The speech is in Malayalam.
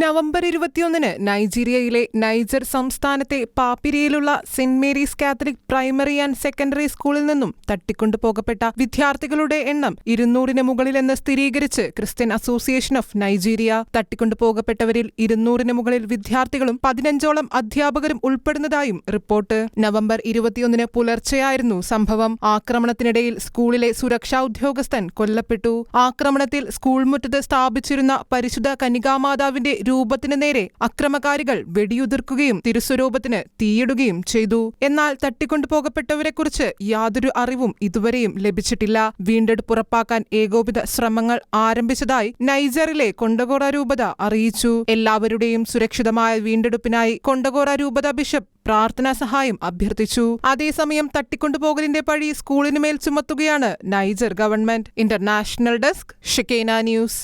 നവംബർ ഇരുപത്തിയൊന്നിന് നൈജീരിയയിലെ നൈജർ സംസ്ഥാനത്തെ പാപ്പിരിയിലുള്ള Saint Mary's Catholic Primary and Secondary സ്കൂളിൽ നിന്നും തട്ടിക്കൊണ്ടുപോകപ്പെട്ട വിദ്യാർത്ഥികളുടെ എണ്ണം ഇരുന്നൂറിന് മുകളിലെന്ന് സ്ഥിരീകരിച്ച് ക്രിസ്ത്യൻ അസോസിയേഷൻ ഓഫ് നൈജീരിയ തട്ടിക്കൊണ്ടുപോകപ്പെട്ടവരിൽ ഇരുന്നൂറിന് മുകളിൽ വിദ്യാർത്ഥികളും പതിനഞ്ചോളം അധ്യാപകരും ഉൾപ്പെടുന്നതായും റിപ്പോർട്ട്. നവംബർ ഇരുപത്തിയൊന്നിന് പുലർച്ചെയായിരുന്നു സംഭവം. ആക്രമണത്തിനിടയിൽ സ്കൂളിലെ സുരക്ഷാ ഉദ്യോഗസ്ഥൻ കൊല്ലപ്പെട്ടു. ആക്രമണത്തിൽ സ്കൂൾ മുറ്റത്ത് സ്ഥാപിച്ചിരുന്ന പരിശുദ്ധ കനികാമാതാവിന്റെ രൂപത്തിന് നേരെ അക്രമകാരികൾ വെടിയുതിർക്കുകയും തിരുസ്വരൂപത്തിന് തീയിടുകയും ചെയ്തു. എന്നാൽ തട്ടിക്കൊണ്ടുപോകപ്പെട്ടവരെക്കുറിച്ച് യാതൊരു അറിവും ഇതുവരെയും ലഭിച്ചിട്ടില്ല. വീണ്ടെടുപ്പ് ഉറപ്പാക്കാൻ ഏകോപിത ശ്രമങ്ങൾ ആരംഭിച്ചതായി നൈജറിലെ കൊണ്ടകോറ രൂപത അറിയിച്ചു. എല്ലാവരുടെയും സുരക്ഷിതമായ വീണ്ടെടുപ്പിനായി കൊണ്ടകോറ രൂപത ബിഷപ്പ് പ്രാർത്ഥനാ സഹായം അഭ്യർത്ഥിച്ചു. അതേസമയം തട്ടിക്കൊണ്ടുപോകലിന്റെ പഴി സ്കൂളിനുമേൽ ചുമത്തുകയാണ് നൈജർ ഗവൺമെന്റ്. ഇന്റർനാഷണൽ ഡെസ്ക് ഷിക്കേന ന്യൂസ്.